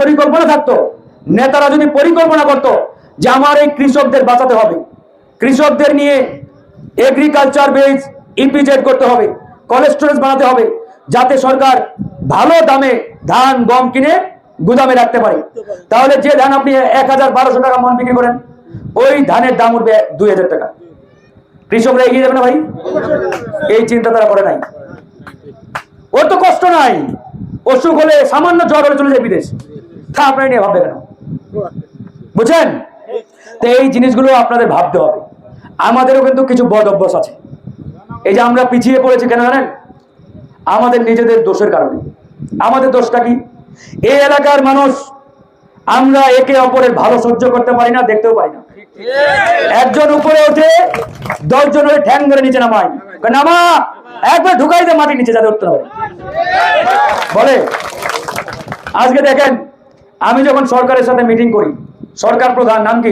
পরিকল্পনা থাকতো। নেতারা যদি পরিকল্পনা করত যে আমার এই কৃষকদের বাঁচাতে হবে, কৃষকদের নিয়ে এগ্রিকালচার বেস ইপিজেড করতে হবে কোল্ড স্টোরেজ বানাতে হবে, যাতে সরকার ভালো দামে ধান, গম কিনে গুদামে রাখতে পারে। তাহলে যে ধান আপনি এক হাজার বারোশো টাকা মন বিক্রি করেন, ওই ধানের দাম উঠবে দুই হাজার টাকা। কৃষকরা এগিয়ে যাবে না ভাই? এই চিন্তা তারা করে নাই। ওর তো কষ্ট নাই। অসুখ হলে সামান্য জ্বর হলে চলে যায় বিদেশ। তা আপনারা নিয়ে ভাববে কেন? বুঝছেন? তো এই জিনিসগুলো আপনাদের ভাবতে হবে। আমাদেরও কিন্তু কিছু বদ অভ্যাস আছে। এই যে আমরা পিছিয়ে পড়েছি কেন জানেন? আমাদের নিজেদের দোষের কারণে। আমাদের দোষটা কি? এই এলাকার মানুষ আমরা একে অপরের ভালো সহ্য করতে পারি না, দেখতেও পারি না। একজন উপরে ওঠে দশ জনের ঠ্যাং ধরে নিচে নামায়। নামা! একবার ঢুকাই দে মাটি নিচে যাতে উঠতে হবে বলে? আজকে দেখেন আমি যখন সরকারের সাথে মিটিং করি সরকার প্রধান নাম কি?